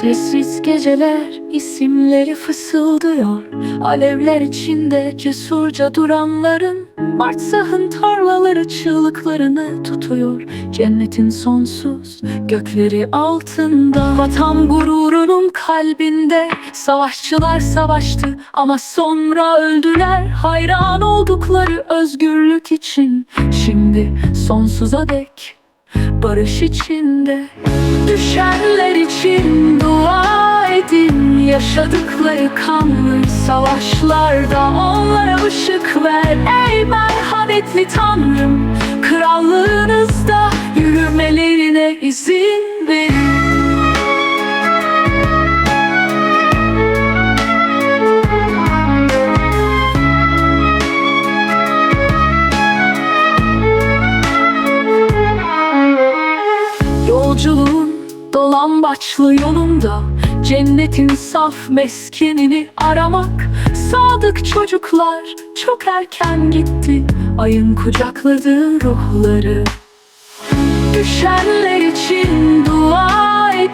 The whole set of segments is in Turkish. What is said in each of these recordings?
Sessiz geceler isimleri fısıldıyor. Alevler içinde cesurca duranların Martsah'ın tarlaları çığlıklarını tutuyor. Cennetin sonsuz gökleri altında Vatan gururunun kalbinde Savaşçılar savaştı ama sonra öldüler. Hayran oldukları özgürlük için Şimdi sonsuza dek barış içinde Düşenler için dua edin. Yaşadıkları kanlı savaşlarda Onlara ışık ver. Ey merhametli Tanrım Krallığınızda yürümelerine izin verin Yolculuğun dolambaçlı yolunda. Cennetin saf meskenini aramak. Sadık çocuklar çok erken gitti. Ayın kucakladığı ruhları. Düşenler için dua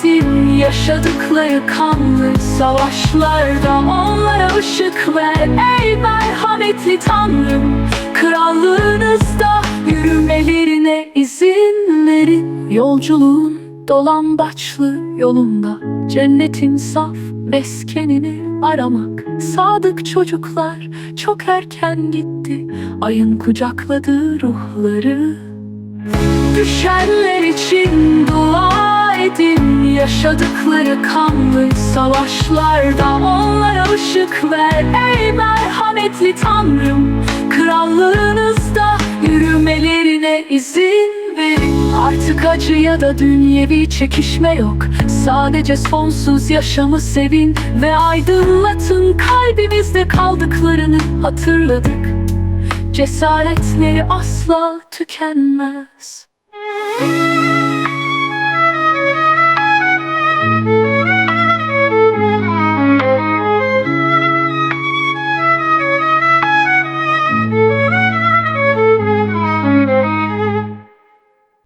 edin Yaşadıkları kanlı savaşlarda Onlara ışık ver. Ey merhametli Tanrım Krallığınızda yürümelerine izin verin. Yolculuğun dolambaçlı yolunda Cennetin saf meskenini aramak. Sadık çocuklar çok erken gitti Ayın kucakladığı ruhları. Düşenler için dua edin Yaşadıkları kanlı savaşlarda Onlara ışık ver. Ey merhametli Tanrım Krallığınızda yürümelerine izin verin Artık acı ya da dünyevi çekişme yok. Sadece sonsuz yaşamı sevin Ve aydınlatın. Kalbimizde kaldıklarını hatırladık. Cesaretleri asla tükenmez